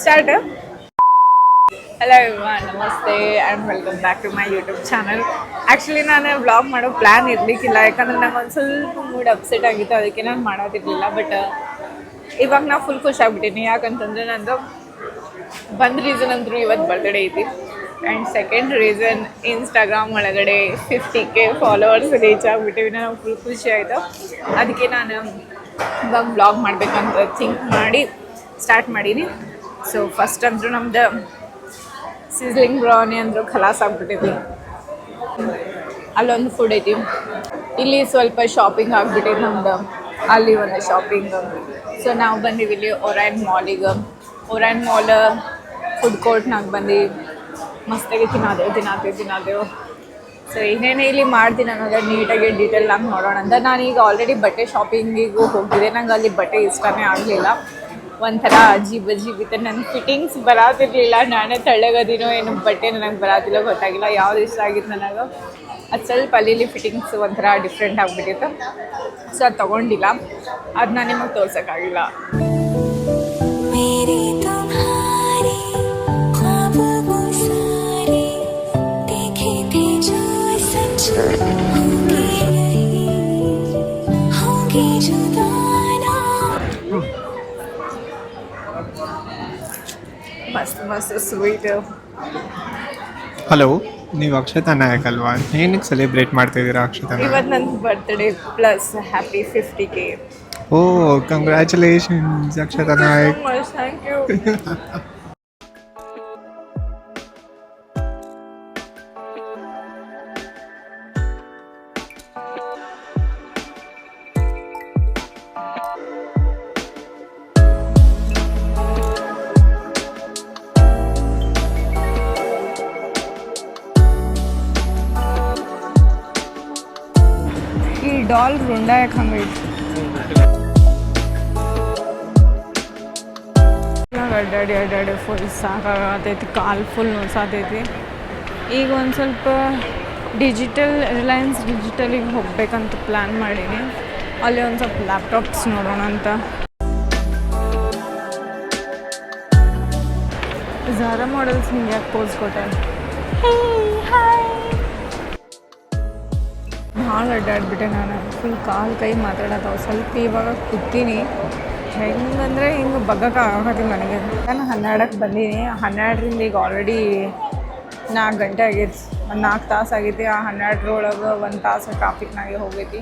Start hello ಇವಾನ್ ನಮಸ್ತೆ and welcome back to my YouTube channel actually ನಾನು vlog ಮಾಡೋ ಪ್ಲ್ಯಾನ್ ಇರಲಿಕ್ಕಿಲ್ಲ, ಯಾಕಂದ್ರೆ ನಂಗೆ ಒಂದು ಸ್ವಲ್ಪ ಮೂಡ್ ಅಪ್ಸೆಟ್ ಆಗಿತ್ತು, ಅದಕ್ಕೆ ನಾನು ಮಾಡೋದಿರಲಿಲ್ಲ ಬಟ್ ಇವಾಗ ನಾ ಫುಲ್ ಖುಷಿ ಆಗ್ಬಿಟ್ಟಿನಿ. ಯಾಕಂತಂದ್ರೆ ನಂದು ಒಂದು ರೀಸನ್ ಅಂದರೂ ಇವತ್ತು ಬರ್ತ್ಡೇ ಐತಿ. ಆ್ಯಂಡ್ ಸೆಕೆಂಡ್ ರೀಸನ್ ಇನ್ಸ್ಟಾಗ್ರಾಮ್ ಒಳಗಡೆ ಫಿಫ್ಟಿ ಕೆ ಫಾಲೋವರ್ಸ್ ರೀಚ್ ಆಗಿಬಿಟ್ಟಿವಿ ನಂಗೆ ಫುಲ್ ಖುಷಿ ಆಯಿತು. ಅದಕ್ಕೆ ನಾನು ಇವಾಗ ಬ್ಲಾಗ್ ಮಾಡಬೇಕಂತ ಥಿಂಕ್ ಮಾಡಿ ಸ್ಟಾರ್ಟ್ ಮಾಡೀನಿ. ಸೊ ಫಸ್ಟ್ ಅಂದರೂ ನಮ್ದು ಸಿಸ್ಲಿಂಗ್ ಬ್ರೌನಿ ಅಂದರು ಖಲಾಸ್ ಆಗ್ಬಿಟ್ಟಿದ್ವಿ. ಅಲ್ಲೊಂದು ಫುಡ್ ಐತಿ. ಇಲ್ಲಿ ಸ್ವಲ್ಪ ಶಾಪಿಂಗ್ ಆಗ್ಬಿಟ್ಟಿದೆ ನಮ್ದು. ಅಲ್ಲಿ ಒಂದು ಶಾಪಿಂಗ್ ಸೊ ನಾವು ಬಂದೀವಿ ಇಲ್ಲಿ ಒರೈನ್ ಮಾಲಿಗೆ ಒರೈನ್ ಮಾಲ್ ಫುಡ್ ಕೋರ್ಟ್ನಾಗ ಬಂದು. ಮಸ್ತಾಗಿ ತಿನ್ನೋದೇವು ತಿನ್ನೋದೇವು ತಿನ್ನೋದೇವು ಸೊ ಏನೇನು ಇಲ್ಲಿ ಮಾಡ್ತೀನಿ ಅನ್ನೋದ್ರ ನೀಟಾಗಿ ಡೀಟೇಲ್ ಆಗಿ ನೋಡೋಣ ಅಂತ. ನಾನು ಈಗ ಆಲ್ರೆಡಿ ಬಟ್ಟೆ ಶಾಪಿಂಗಿಗೂ ಹೋಗಿದ್ದೆ. ನಂಗೆ ಅಲ್ಲಿ ಬಟ್ಟೆ ಇಷ್ಟನೇ ಆಗಲಿಲ್ಲ. ಒಂಥರ ಅಜೀಬ್ ಇತ್ತು ನನ್ನ ಫಿಟ್ಟಿಂಗ್ಸ್ ಬರಾತಿರ್ಲಿಲ್ಲ. ನಾನೇ ತಳ್ಳಗದಿನೋ ಏನು ಬಟ್ಟೆ ನನಗೆ ಬರಾತಿಲ್ಲ, ಗೊತ್ತಾಗಿಲ್ಲ. ಯಾವ್ದು ಇಷ್ಟ ಆಗಿತ್ತು ನನಗೆ. ಅದು ಸ್ವಲ್ಪ ಅಲ್ಲಿ ಫಿಟ್ಟಿಂಗ್ಸ್ ಒಂಥರ ಡಿಫ್ರೆಂಟ್ ಆಗಿಬಿಟ್ಟಿತ್ತು. ಸೊ ಅದು ತೊಗೊಂಡಿಲ್ಲ. ಅದನ್ನ ನಿಮಗೆ ತೋರ್ಸೋಕ್ಕಾಗಿಲ್ಲ. ಮಸ್ತ್ ಮಸ್ತ್ ಸ್ವೀಟ್ ಹಲೋ ನೀವು ಅಕ್ಷತಾ ನಾಯಕ್ ಅಲ್ವಾ? ಏನಕ್ಕೆ ಸೆಲೆಬ್ರೇಟ್ ಮಾಡ್ತಿದ್ದೀರಾ ಅಕ್ಷತಾ ನಾಯಕ್? ಇವತ್ತು ನನ್ನ birthday plus happy fifty K oh congratulations Akshata Nayak. Thank you ಈ ಡಾಲ್ ರುಂಡ ಯಾಕೆ ಹಂಗೈತಿ ಅಡ್ಡಾಡಿ ಅಡ್ಡಾಡಿ ಫುಲ್ ಸಾಕಾಗತೈತಿ ಕಾಲು ಫುಲ್ ನೋಸಾತೈತಿ ಈಗ ಒಂದು ಸ್ವಲ್ಪ ಡಿಜಿಟಲ್ ರಿಲಯನ್ಸ್ ಡಿಜಿಟಲಿಗೆ ಹೋಗ್ಬೇಕಂತ ಪ್ಲ್ಯಾನ್ ಮಾಡೀನಿ ಅಲ್ಲಿ ಒಂದು ಸ್ವಲ್ಪ ಲ್ಯಾಪ್ಟಾಪ್ಸ್ ನೋಡೋಣ ಅಂತ ಝಾರಾ ಮಾಡಲ್ಸ್ ನಿಂಗೆ ಯಾಕೆ ಪೋಸ್ ಕೊಟ್ಟಾರ ಭಾಳ ಅಡ್ಡಾಡ್ಬಿಟ್ಟೆ ನಾನು. ಫುಲ್ ಕಾಲು ಕೈ ಮಾತಾಡತಾವ ಸ್ವಲ್ಪ ಇವಾಗ ಕೂತೀನಿ. ಹೆಂಗಂದರೆ ಹಿಂಗೆ ಬಗ್ಗಕ್ಕೆ ಆಗತಿ ನನಗೆ. ನಾನು ಹನ್ನೆರಡಕ್ಕೆ ಬಂದೀನಿ. ಹನ್ನೆರಡರಿಂದ ಈಗ ಆಲ್ರೆಡಿ ನಾಲ್ಕು ಗಂಟೆ ಆಗೈತಿ ಒಂದು ನಾಲ್ಕು ತಾಸು ಆಗೈತಿ ಆ ಹನ್ನೆರಡರೊಳಗೆ ಒಂದು ತಾಸು ಟ್ರಾಫಿಕ್ನಾಗೆ ಹೋಗೈತಿ.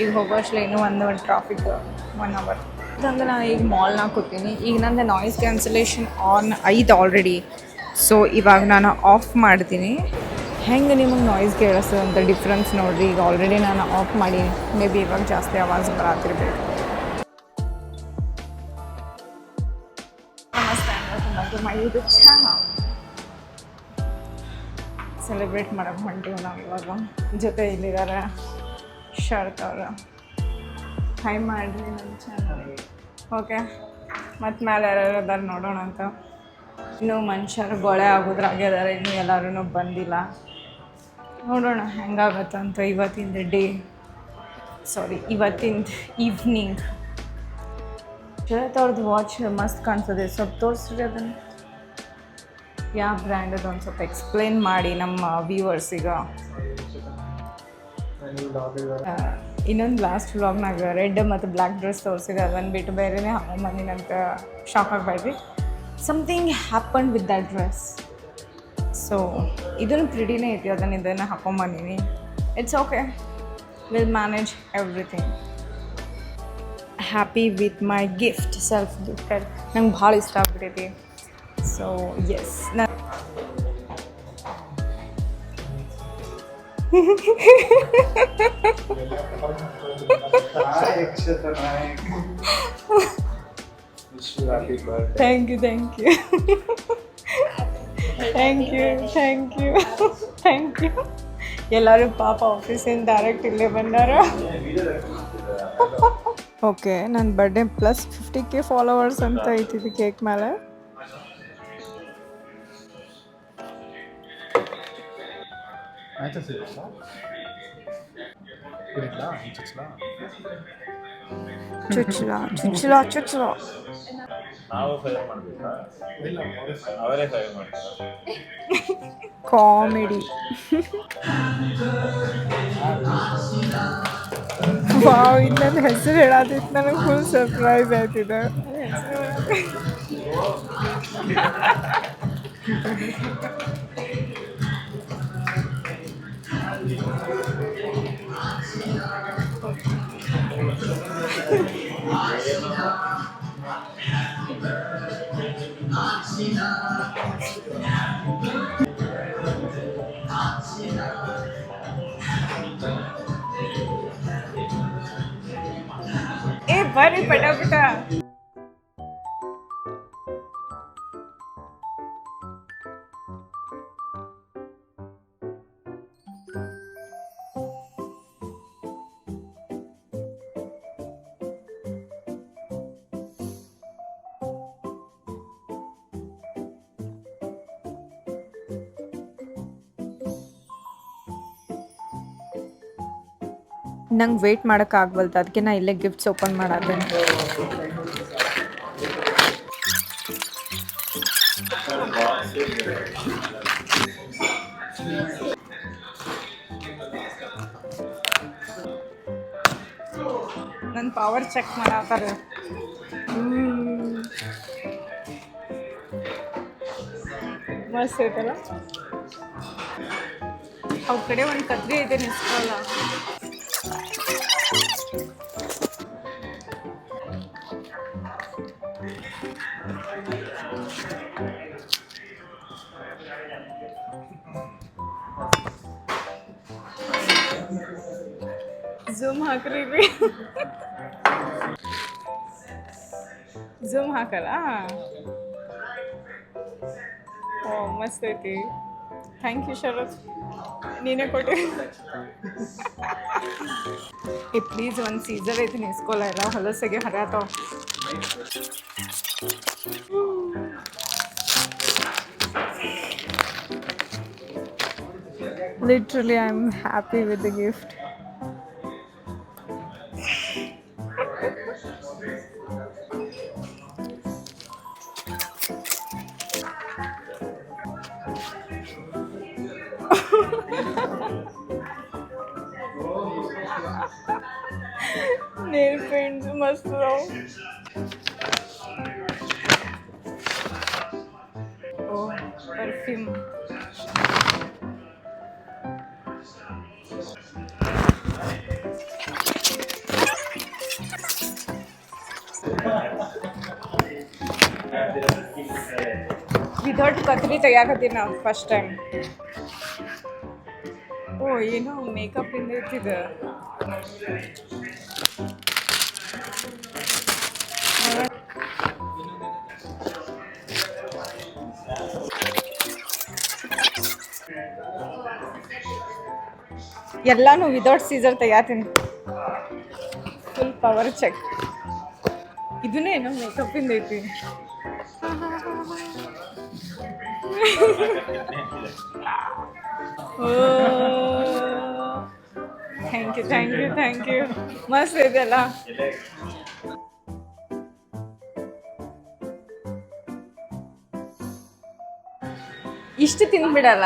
ಈಗ ಹೋಗೋಷ್ಟಲೆ ಇನ್ನೂ ಒಂದು ಒಂದು ಟ್ರಾಫಿಕ್ ಒನ್ ಅವರ್ ಅಂದ್ರೆ ನಾನು ಈಗ ಮಾಲ್ನಾಗ ಕೂತೀನಿ. ಈಗ ನಂದು ನಾಯ್ಸ್ ಕ್ಯಾನ್ಸಲೇಷನ್ ಆನ್ ಐದು ಆಲ್ರೆಡಿ ಸೊ ಇವಾಗ ನಾನು ಆಫ್ ಮಾಡ್ತೀನಿ. ಹೆಂಗೆ ನಿಮಗೆ ನಾಯ್ಸ್ ಕೇಳಿಸ್ತದೆ ಅಂತ ಡಿಫ್ರೆನ್ಸ್ ನೋಡಿರಿ. ಈಗ ಆಲ್ರೆಡಿ ನಾನು ಆಫ್ ಮಾಡಿ ಮೇ ಬಿ ಇವಾಗ ಜಾಸ್ತಿ ಆವಾಜ್ welcome ಮೈ ಸೆಲೆಬ್ರೇಟ್ ಮಾಡೋಕೆ ಹೊಂಟೀವಿ ನಾವು ಇವಾಗ. ಜೊತೆ ಇಲ್ಲಿದ್ದಾರೆ ಶರತ್ ಅವರು. ಹೈ ಮಾಡಿರಿ ನಮ್ಮ ಚಾನಲ್ ಓಕೆ ಮತ್ತು ಮೇಲೆ ಯಾರ್ಯಾರು ಅದಾರ ನೋಡೋಣ ಅಂತ. ಇನ್ನೂ ಮನುಷ್ಯರು ಗೊಳೆ ಆಗೋದ್ರಾಗೆ ಅದಾರೆ ಇನ್ನೂ ಎಲ್ಲರೂ ಬಂದಿಲ್ಲ. ನೋಡೋಣ ಹೆಂಗಾಗತ್ತಂತ ಇವತ್ತಿಂದ ಡೇ ಸಾರಿ ಇವತ್ತಿಂದ ಈವ್ನಿಂಗ್ ಶರತ್ ಅವ್ರದ್ದು ವಾಚ್ ಮಸ್ತ್ ಕಾಣಿಸ್ತದೆ ಸ್ವಲ್ಪ ತೋರಿಸ್ರಿ ಅದನ್ನು. ಯಾವ ಬ್ರ್ಯಾಂಡ್ ಅದು ಒಂದು ಸ್ವಲ್ಪ ಎಕ್ಸ್ಪ್ಲೇನ್ ಮಾಡಿ ನಮ್ಮ ವ್ಯೂವರ್ಸಿಗ ಇನ್ನೊಂದು ಲಾಸ್ಟ್ ವ್ಲಾಗ್ನಾಗ ರೆಡ್ ಮತ್ತು ಬ್ಲ್ಯಾಕ್ ಡ್ರೆಸ್ ತೋರಿಸಿದೆ. ಅದನ್ನು ಬಿಟ್ಟು ಬೇರೆನೇ ಹಾಕೊಂಬಂದಿನಂತ shock ಆಗಬೇಡ್ರಿ. Something happen with that dress so ಇದನ್ನು ಪ್ರಿಟಿನೇ ಐತಿ ಅದನ್ನು ಇದನ್ನು ಹಾಕೊಂಬಂದೀನಿ it's okay will manage everything happy with my gift self gift ನಂಗೆ ಭಾಳ ಇಷ್ಟ ಆಗ್ಬಿಟ್ಟೈತಿ ಸೊ ಎಸ್ ನಾನು thank you thank you thank you thank you thank you ಎಲ್ಲರೂ ಪಾಪ ಆಫೀಸಿಂದ ಡೈರೆಕ್ಟ್ ಇಲ್ಲೇ ಬಂದಾರ ಓಕೆ ನನ್ನ birthday plus fifty K followers ಅಂತ ಐತಿದ್ದು ಕೇಕ್ ಮೇಲೆ. ಚುಚ್ಚಲ ಚುಚ್ಚಲ ಚುಚ್ಚಲ ನಾವು ಫೈರ್ ಇಲ್ಲ ಅವರೇ ಫೈರ್ ಮಾಡ್ತಾರಾ. ಕಾಮಿಡಿ ವಾವ್ ಇನ್ನೊಂದು ಹೆಸರು ಹೇಳೋದಿತ್ತು. ನನಗೆ ಫುಲ್ ಸರ್ಪ್ರೈಸ್ ಆಯ್ತಿದೆ. ಏ மாதிரி பட்டாபட்டா ನಂಗೆ ವೇಟ್ ಮಾಡೋಕ್ಕಾಗವಲ್ದು ಅದಕ್ಕೆ ನಾ ಇಲ್ಲೇ ಗಿಫ್ಟ್ಸ್ ಓಪನ್ ಮಾಡತ್ತೇನೆ ನನ್ನ ಪವರ್ ಚೆಕ್ ಮಾಡತ್ತಾರೆ ಮಸ್ತ್ ಐತಲ್ಲ? ಅವ್ರ ಕಡೆ ಒಂದು ಕದ್ರಿ ಐತೆ ನಿಸ್ಕೊಳ್ಳ ಝೂಮ್ ಹಾಕ್ರಿ ಬಿ ಝೂಮ್ ಹಾಕಲ್ಲ ಓ ಮಸ್ತ್ ಐತಿ ಥ್ಯಾಂಕ್ ಯು ಶರತ್ ನೀನೇ ಕೊಟ್ಟಿ ಏ ಪ್ಲೀಸ್ ಒಂದು ಸೀಸರ್ ಐತಿ ನಿಸ್ಕೊಲ್ಲ ಎಲ್ಲ ಹೊಲಸಗೆ ಹರಿಯತಾವ Literally, I'm happy with Nehir nasıl ol? O oh, parfüm. Without ಕತ್ರಿ ತೆಗಿಯಾಕತ್ತೀನಿ ನಾವು ಫಸ್ಟ್ ಟೈಮ್ ಓ, ಏನೋ ಮೇಕಪ್ ಇಂದ ಇರ್ತಿದೆ ಎಲ್ಲಾನು ವಿದೌಟ್ ಸೀಸರ್ ತೆಗಿಯಾತೀನಿ ಫುಲ್ ಪವರ್ ಚೆಕ್ ಇದನ್ನೇ ಏನೋ ಮೇಕಪ್ ಇಂದ ಐತಿ thank you thank you thank you ಮಸ್ತ್ ಇದೆಯಲ್ಲ ಇಷ್ಟು ತಿಂದ್ಬಿಡಲ್ಲ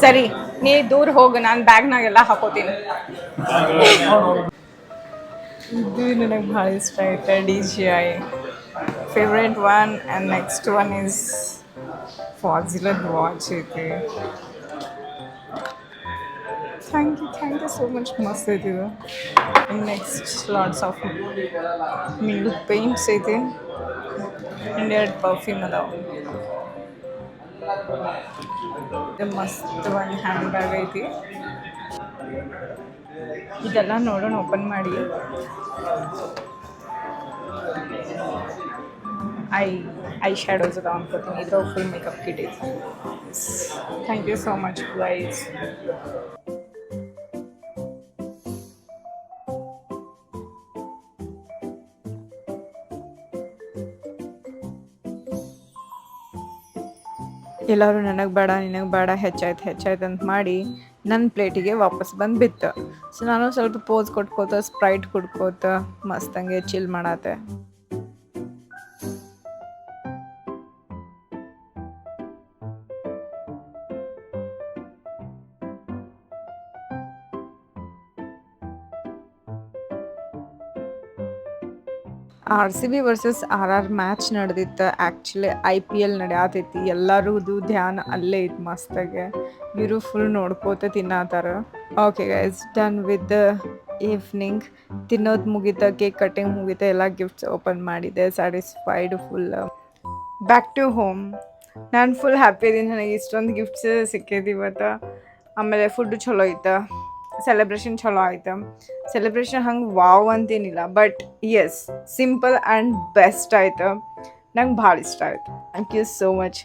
ಸರಿ ನೀ ದೂರ ಹೋಗು ನಾನು ಬ್ಯಾಗ್ನಾಗೆಲ್ಲ ಹಾಕೋತೀನಿ. ಇದು ನನಗೆ ಭಾಳ ಇಷ್ಟ ಆಯ್ತು D G I favourite one and next one is ಫಾಜಿಲದ್ watch ಐತಿ thank you thank you so much ಮಸ್ತ್ ಐತಿ ಇದು next lots of nail paints ಐತಿ ಆ್ಯಂಡ್ ಎರಡು ಪರ್ಫ್ಯೂಮ್ ಅದಾವ ಮಸ್ತ್ ಒಂದು ಹ್ಯಾಂಡ್ ಬ್ಯಾಗ್ ಐತಿ ಇದೆಲ್ಲ ನೋಡೋಣ ಓಪನ್ ಮಾಡಿ. ಐ ಐ ಶ್ಯಾಡೋಸ್ ಅದಾವ ಅನ್ಕೋತೀನಿ ಇದ್ರ ಫುಲ್ ಮೇಕಪ್ ಕಿಟ್ ಐತಿ thank you so much guys ಎಲ್ಲರೂ ನನಗೆ ಬೇಡ, ನಿನಗೆ ಬೇಡ, ಹೆಚ್ಚಾಯ್ತು ಹೆಚ್ಚಾಯ್ತು ಅಂತ ಮಾಡಿ ನನ್ನ ಪ್ಲೇಟಿಗೆ ವಾಪಸ್ ಬಂದು ಬಿತ್ತು ಸೊ ನಾನು ಸ್ವಲ್ಪ ಪೋಸ್ ಕೊಟ್ಕೋತ ಸ್ಪ್ರೈಟ್ ಕುಡ್ಕೋತ ಮಸ್ತಂಗೆ ಚಿಲ್ ಮಾಡತ್ತೆ R C B versus R R match ನಡೆದಿತ್ತು. ಆ್ಯಕ್ಚುಲಿ ಐ ಪಿ ಎಲ್ ನಡೆಯತೈತಿ. ಎಲ್ಲರದು ಧ್ಯಾನ ಅಲ್ಲೇ ಇತ್ತು ಮಸ್ತಾಗೆ. ಇವರು ಫುಲ್ ನೋಡ್ಕೋತ ತಿನ್ನತ್ತಾರ okay guys done with the evening ತಿನ್ನೋದು ಮುಗಿತ ಕೇಕ್ ಕಟ್ಟಿಂಗ್ ಮುಗಿತ, ಎಲ್ಲ ಗಿಫ್ಟ್ಸ್ ಓಪನ್ ಮಾಡಿದೆ. Satisfied full back to home ನಾನು ಫುಲ್ ಹ್ಯಾಪಿ ಇದೀನಿ. ನನಗೆ ಇಷ್ಟೊಂದು ಗಿಫ್ಟ್ಸ್ ಸಿಕ್ಕೈತಿ ಇವತ್ತು ಆಮೇಲೆ ಫುಡ್ಡು ಚಲೋ ಐತೆ. ಸೆಲೆಬ್ರೇಷನ್ ಚಲೋ ಆಯ್ತು. ಸೆಲೆಬ್ರೇಷನ್ ಹಂಗೆ ವಾವ್ ಅಂತೇನಿಲ್ಲ but yes simple and best ಆಯ್ತು. ನಂಗೆ ಭಾಳ ಇಷ್ಟ ಆಯಿತು. ಥ್ಯಾಂಕ್ ಯು ಸೋ ಮಚ್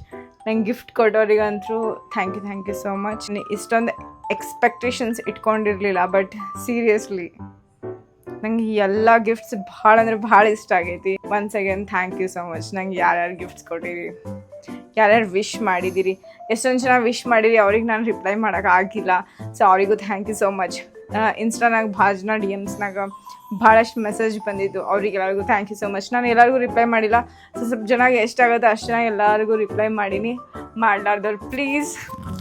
ನಂಗೆ gift ಕೊಟ್ಟೋರಿಗಂತೂ thank you thank you so much ಇಷ್ಟೊಂದು ಎಕ್ಸ್ಪೆಕ್ಟೇಷನ್ಸ್ ಇಟ್ಕೊಂಡಿರಲಿಲ್ಲ ಬಟ್ ಸೀರಿಯಸ್ಲಿ ನಂಗೆ ಎಲ್ಲ ಗಿಫ್ಟ್ಸ್ ಭಾಳ ಅಂದ್ರೆ ಭಾಳ ಇಷ್ಟ ಆಗೈತಿ. Once again thank you so much ನಂಗೆ ಯಾರ್ಯಾರು ಗಿಫ್ಟ್ಸ್ ಕೊಟ್ಟಿರಿ? ಯಾರ್ಯಾರು ವಿಶ್ ಮಾಡಿದ್ದೀರಿ ಎಷ್ಟೊಂದು ಜನ ವಿಶ್ ಮಾಡಿರಿ, ಅವ್ರಿಗೆ ನಾನು ರಿಪ್ಲೈ ಮಾಡೋಕೆ ಆಗಿಲ್ಲ. ಸೊ ಅವರಿಗೂ ಥ್ಯಾಂಕ್ ಯು ಸೋ ಮಚ್ ಇನ್ಸ್ಟಾನಾಗ ಭಾಳ ಜನ ಡಿ ಎಮ್ಸ್ನಾಗ ಭಾಳಷ್ಟು ಮೆಸೇಜ್ ಬಂದಿದ್ದು ಅವ್ರಿಗೆಲ್ಲರಿಗೂ. ಥ್ಯಾಂಕ್ ಯು ಸೊ ಮಚ್ ನಾನು ಎಲ್ಲರಿಗೂ ರಿಪ್ಲೈ ಮಾಡಿಲ್ಲ. ಸೊ ಸ್ವಲ್ಪ ಜನ ಎಷ್ಟಾಗುತ್ತೆ ಅಷ್ಟು ಜನ ಎಲ್ಲರಿಗೂ ರಿಪ್ಲೈ ಮಾಡೀನಿ. ಮಾಡ್ಲಾರ್ದವ್ರು. ಪ್ಲೀಸ್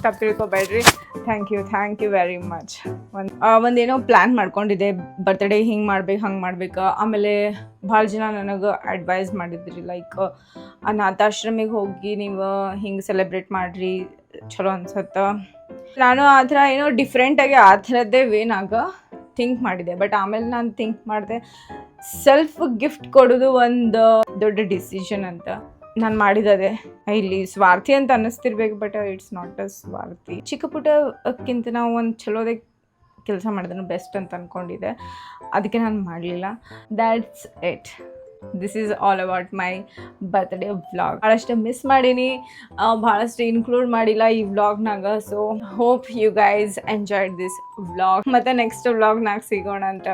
ತಪ್ಪು ತಿಳ್ಕೊಬೇಡ್ರಿ thank you thank you very much ಒಂದು ಒಂದೇನೋ ಪ್ಲ್ಯಾನ್ ಮಾಡ್ಕೊಂಡಿದ್ದೆ. ಬರ್ತ್ಡೇ ಹಿಂಗೆ ಮಾಡ್ಬೇಕು, ಹಂಗೆ ಮಾಡ್ಬೇಕು. ಆಮೇಲೆ ಭಾಳ ಜನ ನನಗೆ ಅಡ್ವೈಸ್ ಮಾಡಿದ್ರಿ ಲೈಕ್ ಅನಾಥಾಶ್ರಮಿಗೆ ಹೋಗಿ ನೀವು ಹಿಂಗೆ ಸೆಲೆಬ್ರೇಟ್ ಮಾಡಿರಿ. ಚಲೋ ಅನ್ಸತ್ತೆ. ನಾನು ಆ ಥರ ಏನೋ ಡಿಫ್ರೆಂಟಾಗಿ ಆ ಥರದ್ದೇ ವೇನಾಗ ಥಿಂಕ್ ಮಾಡಿದೆ. ಬಟ್ ಆಮೇಲೆ ನಾನು ಥಿಂಕ್ ಮಾಡಿದೆ ಸೆಲ್ಫ್ ಗಿಫ್ಟ್ ಕೊಡೋದು ಒಂದು ದೊಡ್ಡ ಡಿಸಿಷನ್ ಅಂತ. ನಾನು ಮಾಡಿದದೆ. ಇಲ್ಲಿ ಸ್ವಾರ್ಥಿ ಅಂತ ಅನ್ನಿಸ್ತಿರ್ಬೇಕು ಬಟ್ ಇಟ್ಸ್ ನಾಟ್ ಅ ಸ್ವಾರ್ಥಿ. ಚಿಕ್ಕ ಪುಟ್ಟಕ್ಕಿಂತ ನಾವು ಒಂದು ಚಲೋದೇ ಕೆಲಸ ಮಾಡಿದ್ರು ಬೆಸ್ಟ್ ಅಂತ ಅಂದ್ಕೊಂಡಿದ್ದೆ ಅದಕ್ಕೆ ನಾನು ಮಾಡಲಿಲ್ಲ. That's it this is all about my birthday vlog ಭಾಳಷ್ಟು ಮಿಸ್ ಮಾಡೀನಿ. ಭಾಳಷ್ಟು ಇನ್ಕ್ಲೂಡ್ ಮಾಡಿಲ್ಲ ಈ ವ್ಲಾಗ್ನಾಗ so hope you guys enjoyed this vlog ಮತ್ತು ನೆಕ್ಸ್ಟ್ ವ್ಲಾಗ್ನಾಗ ಸಿಗೋಣ ಅಂತ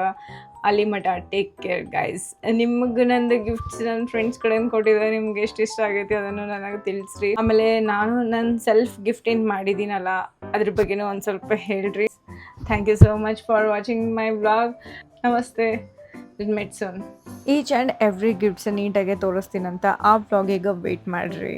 ಅಲ್ಲಿ ಮಠ ಟೇಕ್ ಕೇರ್ ಗೈಸ್ ನಿಮ್ಗೆ ನಂದು ಗಿಫ್ಟ್ಸ್ ನನ್ನ ಫ್ರೆಂಡ್ಸ್ ಕಡೆಯಿಂದ ಕೊಟ್ಟಿದ್ದೆ ನಿಮ್ಗೆ ಎಷ್ಟು ಇಷ್ಟ ಆಗೈತಿ ಅದನ್ನು ನನಗೆ ತಿಳಿಸ್ರಿ. ಆಮೇಲೆ ನಾನು ನನ್ನ ಸೆಲ್ಫ್ ಗಿಫ್ಟ್ ಏನು ಮಾಡಿದ್ದೀನಲ್ಲ, ಅದ್ರ ಬಗ್ಗೆನೂ ಒಂದು ಸ್ವಲ್ಪ ಹೇಳ್ರಿ. Thank you so much for watching my blog ನಮಸ್ತೆ. With soon each and every gifts ನೀಟಾಗೆ ತೋರಿಸ್ತೀನಂತ ಆ ವ್ಲಾಗಿಗೆ ವೆಯ್ಟ್ ಮಾಡಿರಿ.